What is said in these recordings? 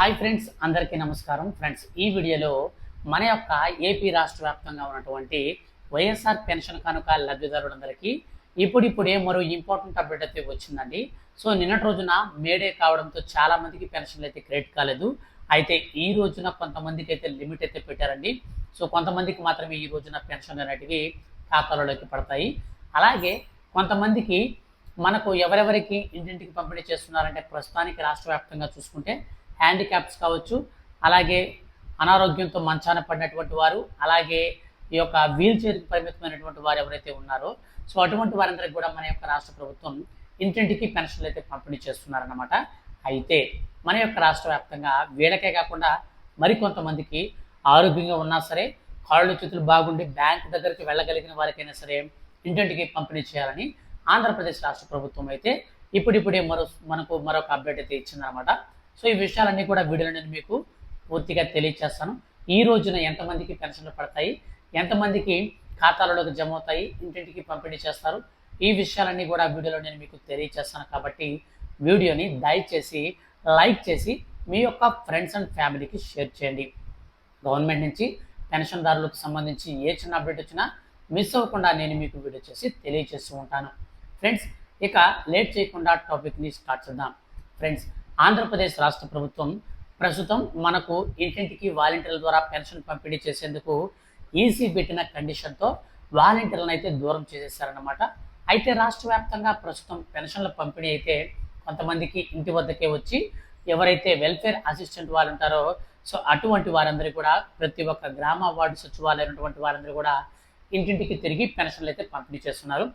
Hi friends అందరికీ నమస్కారం. Friends ఈ వీడియోలో మన యొక్క ఏపీ రాష్ట్ర వ్యాప్తంగా ఉన్నటువంటి వైఎస్ఆర్ పెన్షన్ కనుక లబ్ధిదారులందరికీ ఇప్పుడిప్పుడే మరో ఇంపార్టెంట్ అప్డేట్ అయితే వచ్చిందండి. సో నిన్నటి రోజున మేడే కావడంతో చాలామందికి పెన్షన్లు అయితే క్రెడిట్ కాలేదు. అయితే ఈ రోజున కొంతమందికి అయితే లిమిట్ అయితే పెట్టారండి. సో కొంతమందికి మాత్రమే ఈ రోజున పెన్షన్ అనేటివి ఖాతాలలోకి పడతాయి. అలాగే కొంతమందికి మనకు ఎవరెవరికి ఇంటింటికి పంపిణీ చేస్తున్నారంటే ప్రస్తుతానికి రాష్ట్ర వ్యాప్తంగా చూసుకుంటే హ్యాండిక్యాప్స్ కావచ్చు అలాగే అనారోగ్యంతో మంచాన పడినటువంటి వారు అలాగే ఈ యొక్క వీల్ చైర్కి పరిమితమైనటువంటి వారు ఎవరైతే ఉన్నారో సో అటువంటి వారందరికీ కూడా మన యొక్క రాష్ట్ర ప్రభుత్వం ఇంటింటికి పెన్షన్లు అయితే పంపిణీ చేస్తున్నారన్నమాట. అయితే మన యొక్క రాష్ట్ర వ్యాప్తంగా వీళ్ళకే కాకుండా మరికొంతమందికి ఆరోగ్యంగా ఉన్నా సరే కాళ్ళు చేతులు బాగుండి బ్యాంక్ దగ్గరికి వెళ్ళగలిగిన వారికైనా సరే ఇంటింటికి పంపిణీ చేయాలని ఆంధ్రప్రదేశ్ రాష్ట్ర ప్రభుత్వం అయితే ఇప్పుడిప్పుడే మరో మనకు మరొక అప్డేట్ అయితే ఇచ్చిందనమాట సో ఈ విషయాలన్నీ కూడా వీడియోలో నేను మీకు పూర్తిగా తెలియజేస్తాను ఈ రోజున ఎంతమందికి పెన్షన్లు పడతాయి? ఎంతమందికి ఖాతాలలోకి జమ అవుతాయి ఇంటింటికి పంపిణీ చేస్తారు? ఈ విషయాలన్నీ కూడా వీడియోలో నేను మీకు తెలియజేస్తాను కాబట్టి వీడియోని దయచేసి లైక్ చేసి మీ యొక్క ఫ్రెండ్స్ అండ్ ఫ్యామిలీకి షేర్ చేయండి. గవర్నమెంట్ నుంచి పెన్షన్దారులకు సంబంధించి ఏ చిన్న అప్డేట్ వచ్చినా మిస్ అవ్వకుండా నేను మీకు వీడియో చేసి తెలియజేస్తూ ఉంటాను. ఫ్రెండ్స్ ఇక లేట్ చేయకుండా టాపిక్ని స్టార్ట్ చేద్దాం. ఫ్రెండ్స్ ఆంధ్రప్రదేశ్ రాష్ట్ర ప్రభుత్వం ప్రస్తుతం మనకు ఇంటింటికి వాలంటీర్ల ద్వారా పెన్షన్ పంపిణీ చేసేందుకు ఈసీ పెట్టిన కండిషన్తో వాలంటీర్లను అయితే దూరం చేసేసారన్నమాట. అయితే రాష్ట్ర వ్యాప్తంగా ప్రస్తుతం పెన్షన్ల పంపిణీ అయితే కొంతమందికి ఇంటి వద్దకే వచ్చి ఎవరైతే వెల్ఫేర్ అసిస్టెంట్ వాళ్ళు ఉంటారో సో అటువంటి వారందరూ కూడా ప్రతి ఒక్క గ్రామ వార్డు సచివాలయం వారందరూ కూడా ఇంటింటికి తిరిగి పెన్షన్లు అయితే పంపిణీ చేస్తున్నారు.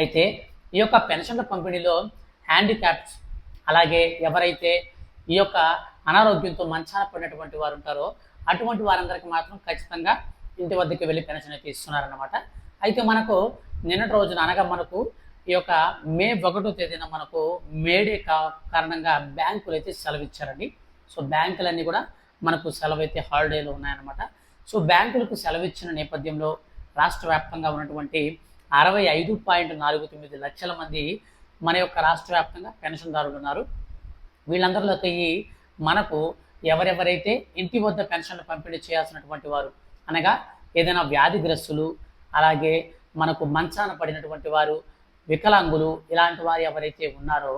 అయితే ఈ యొక్క పెన్షన్ల పంపిణీలో హ్యాండిక్యాప్స్ అలాగే ఎవరైతే ఈ యొక్క అనారోగ్యంతో మంచాన పడినటువంటి వారు ఉంటారో అటువంటి వారందరికీ మాత్రం ఖచ్చితంగా ఇంటి వద్దకు వెళ్ళి పెన్షన్ అయితే ఇస్తున్నారన్నమాట. అయితే మనకు నిన్నటి రోజున అనగా మనకు ఈ యొక్క మే ఒకటో తేదీన మనకు మేడే కా కారణంగా బ్యాంకులు అయితే సెలవు ఇచ్చారండి సో బ్యాంకులన్నీ కూడా మనకు సెలవు అయితే హాలిడేలో ఉన్నాయన్నమాట. సో బ్యాంకులకు సెలవు ఇచ్చిన నేపథ్యంలో రాష్ట్ర వ్యాప్తంగా ఉన్నటువంటి అరవై ఐదు పాయింట్ నాలుగు తొమ్మిది లక్షల మంది మన యొక్క రాష్ట్ర వ్యాప్తంగా పెన్షన్దారులు ఉన్నారు. వీళ్ళందరిలోకి మనకు ఎవరెవరైతే ఇంటి వద్ద పెన్షన్లు పంపిణీ చేయాల్సినటువంటి వారు అనగా ఏదైనా వ్యాధిగ్రస్తులు అలాగే మనకు మంచాన పడినటువంటి వారు వికలాంగులు ఇలాంటి వారు ఎవరైతే ఉన్నారో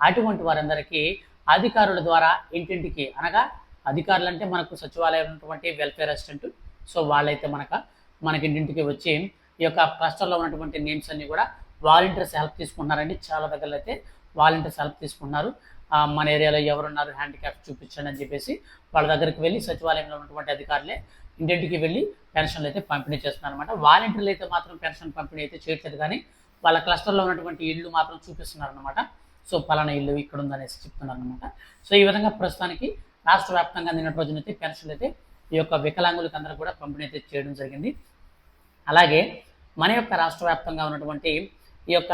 అటువంటి వారందరికీ అధికారుల ద్వారా ఇంటింటికి అనగా అధికారులు అంటే మనకు సచివాలయం ఉన్నటువంటి వెల్ఫేర్ అసిస్టెంట్. సో వాళ్ళైతే మనక మనకి ఇంటింటికి వచ్చి ఈ యొక్క క్లస్టర్లో ఉన్నటువంటి నేమ్స్ అన్ని కూడా వాలంటీర్స్ హెల్ప్ తీసుకుంటున్నారండి. చాలా దగ్గర అయితే వాలంటీర్స్ హెల్ప్ తీసుకున్నారు ఆ, మన ఏరియాలో ఎవరున్నారు హ్యాండిక్యాప్ చూపించండి అని చెప్పేసి వాళ్ళ దగ్గరికి వెళ్ళి సచివాలయంలో ఉన్నటువంటి అధికారులే ఇంటింటికి వెళ్ళి పెన్షన్లు అయితే పంపిణీ చేస్తున్నారు అనమాట వాలంటీర్లు అయితే మాత్రం పెన్షన్ పంపిణీ అయితే చేయట్లేదు కానీ వాళ్ళ క్లస్టర్లో ఉన్నటువంటి ఇల్లు మాత్రం చూపిస్తున్నారు అనమాట సో పలానా ఇల్లు ఇక్కడ ఉందనేసి చెప్తున్నారు అనమాట సో ఈ విధంగా ప్రస్తుతానికి రాష్ట్ర వ్యాప్తంగా నిన్నటి రోజున అయితే పెన్షన్లు అయితే ఈ యొక్క వికలాంగులకు అందరూ కూడా పంపిణీ అయితే చేయడం జరిగింది. అలాగే మన యొక్క రాష్ట్ర వ్యాప్తంగా ఉన్నటువంటి ఈ యొక్క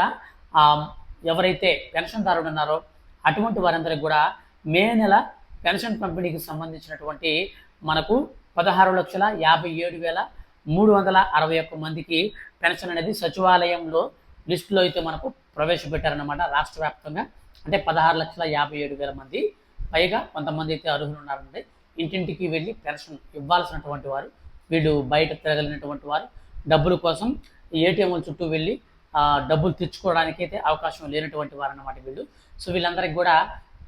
ఎవరైతే పెన్షన్దారుడు ఉన్నారో అటువంటి వారందరికి కూడా మే నెల పెన్షన్ పంపిణీకి సంబంధించినటువంటి మనకు పదహారు లక్షల యాభై ఏడు వేల మూడు వందల అరవై ఒక్క మందికి పెన్షన్ అనేది సచివాలయంలో లిస్టులో అయితే మనకు ప్రవేశపెట్టారన్నమాట రాష్ట్ర వ్యాప్తంగా. అంటే పదహారు లక్షల యాభై ఏడు వేల మంది పైగా కొంతమంది అయితే అర్హులు ఉన్నారండి ఇంటింటికి వెళ్ళి పెన్షన్ ఇవ్వాల్సినటువంటి వారు వీళ్ళు బయట తిరగలిగినటువంటి వారు డబ్బుల కోసం ఏటీఎంల చుట్టూ వెళ్ళి డబ్బులు తెచ్చుకోవడానికి అయితే అవకాశం లేనటువంటి వారు అన్నమాట వీళ్ళు. సో వీళ్ళందరికీ కూడా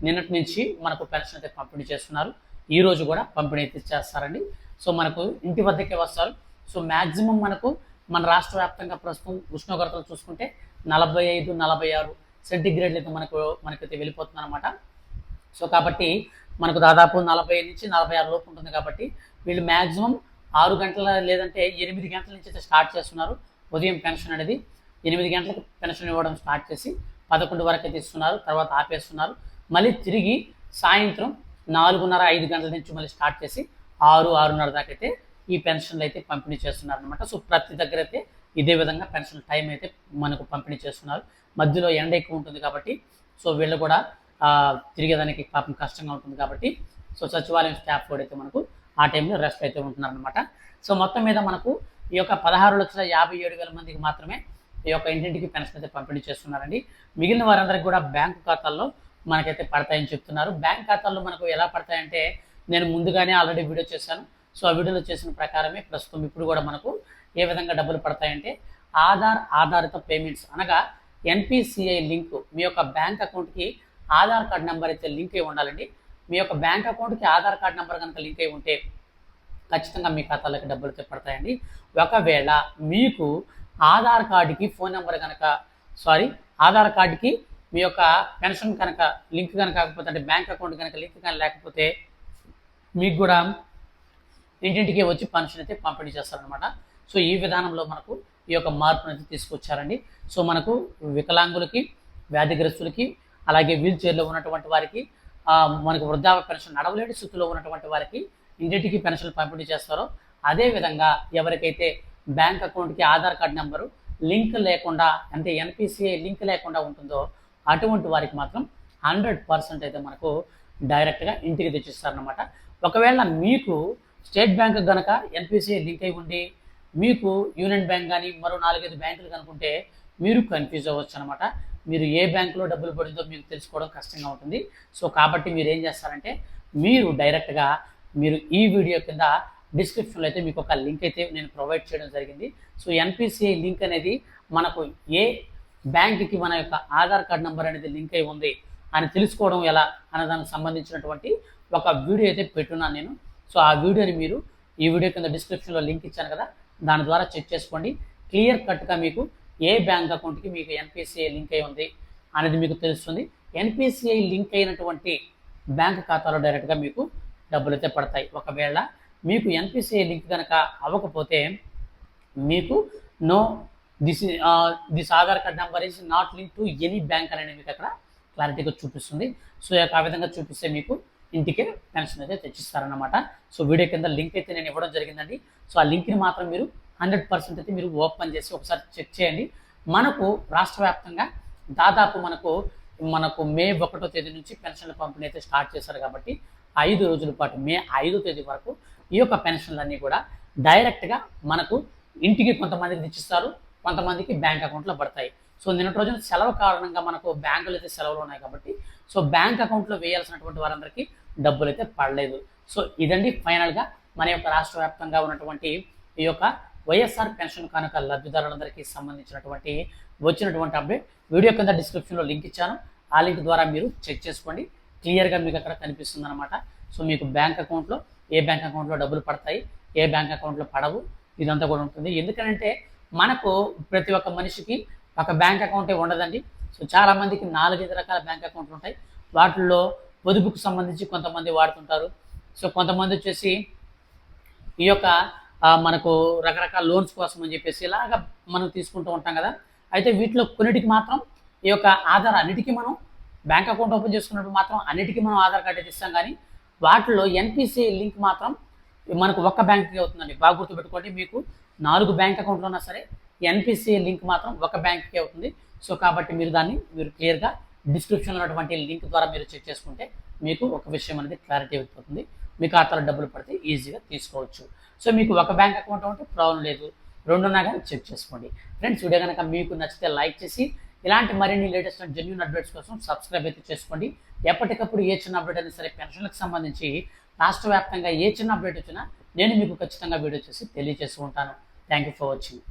నిన్నటి నుంచి మనకు పెన్షన్ అయితే పంపిణీ చేస్తున్నారు. ఈ రోజు కూడా పంపిణీ అయితే చేస్తారండి. సో మనకు ఇంటి వద్దకే వస్తారు. సో మ్యాక్సిమం మనకు మన రాష్ట్ర వ్యాప్తంగా ప్రస్తుతం ఉష్ణోగ్రతలు చూసుకుంటే నలభై ఐదు నలభై ఆరు సెంటిగ్రేడ్లు అయితే మనకు మనకైతే వెళ్ళిపోతుంది అనమాట సో కాబట్టి మనకు దాదాపు నలభై నుంచి నలభై ఆరు లోపు ఉంటుంది కాబట్టి వీళ్ళు మ్యాక్సిమం ఆరు గంటల లేదంటే ఎనిమిది గంటల నుంచి అయితే స్టార్ట్ చేస్తున్నారు ఉదయం పెన్షన్ అనేది. ఎనిమిది గంటలకు పెన్షన్ ఇవ్వడం స్టార్ట్ చేసి పదకొండు వరకు అయితే ఇస్తున్నారు తర్వాత ఆపేస్తున్నారు. మళ్ళీ తిరిగి సాయంత్రం నాలుగున్నర ఐదు గంటల నుంచి మళ్ళీ స్టార్ట్ చేసి ఆరు ఆరున్నర దాకా అయితే ఈ పెన్షన్లు అయితే పంపిణీ చేస్తున్నారు అనమాట సో ప్రతి దగ్గర అయితే ఇదే విధంగా పెన్షన్ టైం అయితే మనకు పంపిణీ చేస్తున్నారు. మధ్యలో ఎండ ఎక్కువ ఉంటుంది కాబట్టి సో వీళ్ళు కూడా తిరిగేదానికి పాపం కష్టంగా ఉంటుంది కాబట్టి సో సచివాలయం స్టాఫ్ కూడా అయితే మనకు ఆ టైంలో రెస్ట్ అయితే ఉంటున్నారు అనమాట సో మొత్తం మీద మనకు ఈ యొక్క పదహారు లక్షల యాభై ఏడు వేల మందికి మాత్రమే ఈ యొక్క ఇంటింటికి పెన్షన్ అయితే పంపిణీ చేస్తున్నారండి. మిగిలిన వారందరికీ కూడా బ్యాంకు ఖాతాల్లో మనకైతే పడతాయని చెప్తున్నారు. బ్యాంక్ ఖాతాల్లో మనకు ఎలా పడతాయంటే నేను ముందుగానే ఆల్రెడీ వీడియో చేశాను. సో ఆ వీడియోలో చేసిన ప్రకారమే ప్రస్తుతం ఇప్పుడు కూడా మనకు ఏ విధంగా డబ్బులు పడతాయంటే ఆధార్ ఆధారిత పేమెంట్స్ అనగా ఎన్పిసిఐ లింక్ మీ యొక్క బ్యాంక్ అకౌంట్కి ఆధార్ కార్డ్ నెంబర్ అయితే లింక్ అయి ఉండాలండి. మీ యొక్క బ్యాంక్ అకౌంట్కి ఆధార్ కార్డ్ నెంబర్ కనుక లింక్ అయి ఉంటే ఖచ్చితంగా మీ ఖాతాలోకి డబ్బులు అయితే పడతాయండి. ఒకవేళ మీకు ఆధార్ కార్డుకి ఫోన్ నెంబర్ కనుక సారీ ఆధార్ కార్డుకి మీ యొక్క పెన్షన్ కనుక లింక్ కనుక కాకపోతే అంటే బ్యాంక్ అకౌంట్ కనుక లింక్ కనుక లేకపోతే మీకు కూడా ఇంటింటికి వచ్చి పెన్షన్ అయితే పంపిణీ చేస్తారనమాట సో ఈ విధానంలో మనకు ఈ యొక్క మార్పును అయితే తీసుకొచ్చారండి. సో మనకు వికలాంగులకి వ్యాధిగ్రస్తులకి అలాగే వీల్ చైర్లో ఉన్నటువంటి వారికి మనకు వృద్ధాప్య పెన్షన్ నడవలేని స్థితిలో ఉన్నటువంటి వారికి ఇంటింటికి పెన్షన్ పంపిణీ చేస్తారో అదేవిధంగా ఎవరికైతే బ్యాంక్ అకౌంట్కి ఆధార్ కార్డ్ నెంబరు లింక్ లేకుండా అంటే ఎన్పిసిఐ లింక్ లేకుండా ఉంటుందో అటువంటి వారికి మాత్రం హండ్రెడ్ పర్సెంట్ అయితే మనకు డైరెక్ట్గా ఇంటికి తెచ్చిస్తారనమాట ఒకవేళ మీకు స్టేట్ బ్యాంక్ కనుక ఎన్పిసిఐ లింక్ అయి ఉండి మీకు యూనియన్ బ్యాంక్ కానీ మరో నాలుగైదు బ్యాంకులు కనుకుంటే మీరు కన్ఫ్యూజ్ అవ్వచ్చు అనమాట మీరు ఏ బ్యాంకులో డబ్బులు పడిందో మీకు తెలుసుకోవడం కష్టంగా ఉంటుంది. సో కాబట్టి మీరు ఏం చేస్తారంటే మీరు డైరెక్ట్గా మీరు ఈ వీడియో కింద డిస్క్రిప్షన్లో అయితే మీకు ఒక లింక్ అయితే నేను ప్రొవైడ్ చేయడం జరిగింది. సో ఎన్పిసిఐ లింక్ అనేది మనకు ఏ బ్యాంక్కి మన యొక్క ఆధార్ కార్డ్ నెంబర్ అనేది లింక్ అయి ఉంది అని తెలుసుకోవడం ఎలా అనే దానికి సంబంధించినటువంటి ఒక వీడియో అయితే పెట్టున్నాను నేను. సో ఆ వీడియోని మీరు ఈ వీడియో కింద డిస్క్రిప్షన్లో లింక్ ఇచ్చాను కదా దాని ద్వారా చెక్ చేసుకోండి. క్లియర్ కట్గా మీకు ఏ బ్యాంక్ అకౌంట్కి మీకు ఎన్పిసిఐ లింక్ అయి ఉంది అనేది మీకు తెలుస్తుంది. ఎన్పిసిఐ లింక్ అయినటువంటి బ్యాంక్ ఖాతాలో డైరెక్ట్గా మీకు డబ్బులు అయితే పడతాయి. ఒకవేళ మీకు ఎన్పిసిఐ లింక్ కనుక అవ్వకపోతే మీకు no this this Aadhaar card number is not link to any bank అనేది మీకు అక్కడ క్లారిటీగా చూపిస్తుంది. సో యొక్క ఆ విధంగా చూపిస్తే మీకు ఇంటికే పెన్షన్ అయితే తెచ్చిస్తారనమాట సో వీడియో కింద లింక్ అయితే నేను ఇవ్వడం జరిగిందండి. సో ఆ లింక్ని మాత్రం మీరు హండ్రెడ్ పర్సెంట్ అయితే మీరు ఓపెన్ చేసి ఒకసారి చెక్ చేయండి. మనకు రాష్ట్ర వ్యాప్తంగా దాదాపు మనకు మనకు మే ఒకటో తేదీ నుంచి పెన్షన్ల పంపిణీ అయితే స్టార్ట్ చేశారు కాబట్టి ఐదు రోజుల పాటు మే ఐదో తేదీ వరకు ఈ యొక్క పెన్షన్లన్నీ కూడా డైరెక్ట్గా మనకు ఇంటికి కొంతమందికి తెచ్చిస్తారు కొంతమందికి బ్యాంక్ అకౌంట్లో పడతాయి. సో నిన్నటి రోజున సెలవు కారణంగా మనకు బ్యాంకులు అయితే సెలవులు ఉన్నాయి కాబట్టి సో బ్యాంక్ అకౌంట్లో వేయాల్సినటువంటి వారందరికీ డబ్బులు అయితే పడలేదు. సో ఇదండి ఫైనల్గా మన యొక్క రాష్ట్ర వ్యాప్తంగా ఉన్నటువంటి ఈ యొక్క వైఎస్ఆర్ పెన్షన్ కనుక లబ్ధిదారులందరికీ సంబంధించినటువంటి వచ్చినటువంటి అప్డేట్ వీడియో కింద డిస్క్రిప్షన్లో లింక్ ఇచ్చాను. ఆ లింక్ ద్వారా మీరు చెక్ చేసుకోండి. క్లియర్గా మీకు అక్కడ కనిపిస్తుంది అనమాట సో మీకు బ్యాంక్ అకౌంట్లో ఏ బ్యాంక్ అకౌంట్లో డబ్బులు పడతాయి ఏ బ్యాంక్ అకౌంట్లో పడవు ఇదంతా కూడా ఉంటుంది. ఎందుకంటే మనకు ప్రతి ఒక్క మనిషికి ఒక బ్యాంక్ అకౌంటే ఉండదండి. సో చాలామందికి నాలుగైదు రకాల బ్యాంక్ అకౌంట్లు ఉంటాయి. వాటిల్లో పొదుపుకు సంబంధించి కొంతమంది వాడుతుంటారు. సో కొంతమంది వచ్చేసి ఈ యొక్క మనకు రకరకాల లోన్స్ కోసం అని చెప్పేసి ఇలాగ మనం తీసుకుంటూ ఉంటాం కదా. అయితే వీటిలో కొన్నిటికి మాత్రం ఈ యొక్క ఆధార్ అన్నిటికీ మనం బ్యాంక్ అకౌంట్ ఓపెన్ చేసుకున్నప్పుడు మాత్రం అన్నిటికీ మనం ఆధార్ కార్డు అయితే ఇస్తాం. కానీ వాటిలో ఎన్పిసి లింక్ మాత్రం మనకు ఒక్క బ్యాంక్కి అవుతుందండి. బాగా గుర్తుపెట్టుకోండి మీకు నాలుగు బ్యాంక్ అకౌంట్లు ఉన్నా సరే ఎన్పిసి లింక్ మాత్రం ఒక బ్యాంక్కి అవుతుంది. సో కాబట్టి మీరు దాన్ని మీరు క్లియర్గా డిస్క్రిప్షన్లో ఉన్నటువంటి లింక్ ద్వారా మీరు చెక్ చేసుకుంటే మీకు ఒక విషయం అనేది క్లారిటీ అయిపోతుంది. మీ ఖాతాలో డబ్బులు పడితే ఈజీగా తీసుకోవచ్చు. సో మీకు ఒక బ్యాంక్ అకౌంట్ ఉంటే ప్రాబ్లం లేదు. రెండున్నా కానీ చెక్ చేసుకోండి. ఫ్రెండ్స్ వీడియో కనుక మీకు నచ్చితే లైక్ చేసి ఇలాంటి మరిన్ని లేటెస్ట్ జెన్యున్ అప్డేట్స్ కోసం సబ్స్క్రైబ్ అయితే చేసుకోండి. ఎప్పటికప్పుడు ఏ చిన్న అప్డేట్ అయినా సరే పెన్షన్లకు సంబంధించి రాష్ట్ర వ్యాప్తంగా ఏ చిన్న అప్డేట్ వచ్చినా నేను మీకు ఖచ్చితంగా వీడియో చేసి తెలియజేస్తూ ఉంటాను. Thank you for watching